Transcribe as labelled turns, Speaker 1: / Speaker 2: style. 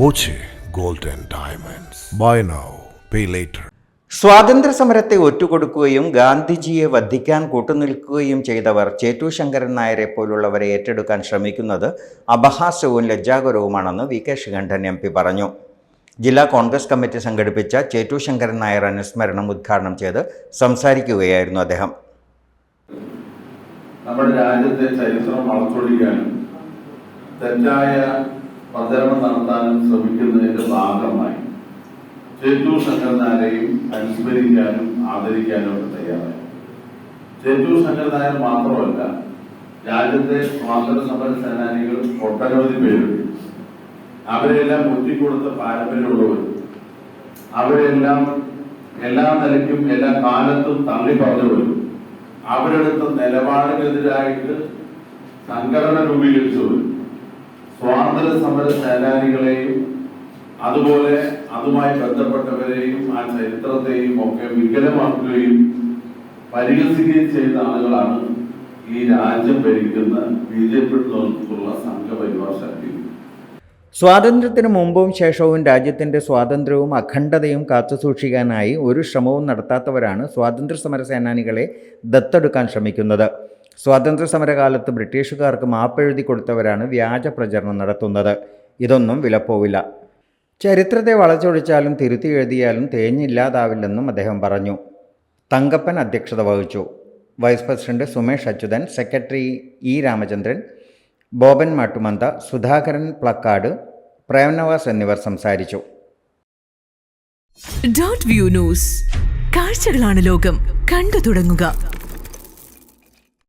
Speaker 1: Boche golden diamonds. Buy now pay later.
Speaker 2: സ്വാതന്ത്ര്യ സമരത്തെ ഒറ്റുകൊടുക്കുകയും ഗാന്ധിജിയെ വധിക്കാൻ കൂട്ടുനിൽക്കുകയും ചെയ്തവർ ചേറ്റു ശങ്കരൻ നായരെ പോലുള്ളവരെ ഏറ്റെടുക്കാൻ ശ്രമിക്കുന്നത് അപഹാസ്യവും ലജ്ജാകരവുമാണെന്ന് V K Sreekandan M P പറഞ്ഞു. ജില്ലാ കോൺഗ്രസ് കമ്മിറ്റി സംഘടിപ്പിച്ച ചേറ്റു ശങ്കരൻ നായർ അനുസ്മരണം ഉദ്ഘാടനം ചെയ്ത് സംസാരിക്കുകയായിരുന്നു അദ്ദേഹം.
Speaker 3: നമ്മുടെ രാജ്യത്തെ ചരിത്രം വളച്ചൊടിക്കാനും തെറ്റായ പ്രചരണം നടത്താനും ശ്രമിക്കുന്നതിന്റെ ഭാഗമായി ചേറ്റൂർ ശങ്കരനാരെയും അനുസ്മരിക്കാനും ആദരിക്കാനും ഒക്കെ തയ്യാറായി. ചേറ്റൂർ ശങ്കരനായർ മാത്രമല്ല രാജ്യത്തെ സ്വാതന്ത്ര്യ സമര സേനാനികൾ ഒട്ടനവധി പേരുണ്ട്. അവരെല്ലാം ഒറ്റിക്കൊടുത്ത പാരമ്പര്യമുള്ളവർ. അവരെല്ലാം എല്ലാ നിലയ്ക്കും എല്ലാ കാലത്തും തള്ളി പറഞ്ഞവരും അവരെടുത്ത നിലപാടിനെതിരായിട്ട് സംഘടന രൂപീകരിച്ചവരും സ്വാതന്ത്ര്യ സമര സേനാനികളെയും അതുപോലെ അതുമായി ബന്ധപ്പെട്ടവരെയും ആ ചരിത്രത്തെയും ഒക്കെ വികലമാക്കുകയും പരിഹസിക്കുകയും ചെയ്ത ആളുകളാണ് ഈ രാജ്യം ഭരിക്കുന്ന ബി ജെ പി നേതൃത്വത്തിലുള്ള സംഘപരിവാർ ശക്തി
Speaker 2: സ്വാതന്ത്ര്യത്തിന് മുമ്പും ശേഷവും രാജ്യത്തിന്റെ സ്വാതന്ത്ര്യവും അഖണ്ഡതയും കാത്തുസൂക്ഷിക്കാനായി ഒരു ശ്രമവും നടത്താത്തവരാണ് സ്വാതന്ത്ര്യ സമര സേനാനികളെ ദത്തെടുക്കാൻ ശ്രമിക്കുന്നത്. സ്വാതന്ത്ര്യ സമരകാലത്ത് ബ്രിട്ടീഷുകാർക്ക് മാപ്പെഴുതി കൊടുത്തവരാണ് വ്യാജ പ്രചരണം നടത്തുന്നത്. ഇതൊന്നും വിലപ്പോവില്ല. ചരിത്രത്തെ വളച്ചൊടിച്ചാലും തിരുത്തി എഴുതിയാലും തേഞ്ഞില്ലാതാവില്ലെന്നും അദ്ദേഹം പറഞ്ഞു. തങ്കപ്പൻ അധ്യക്ഷത വഹിച്ചു. Vice president Sumesh Achuthan secretary E Ramachandran Boban Mattumantha Sudhakaran Palakkad Premnavas എന്നിവർ സംസാരിച്ചു.
Speaker 4: Dot view news. കാഴ്ചകളാണ് ലോകം. കണ്ടു തുടങ്ങുക.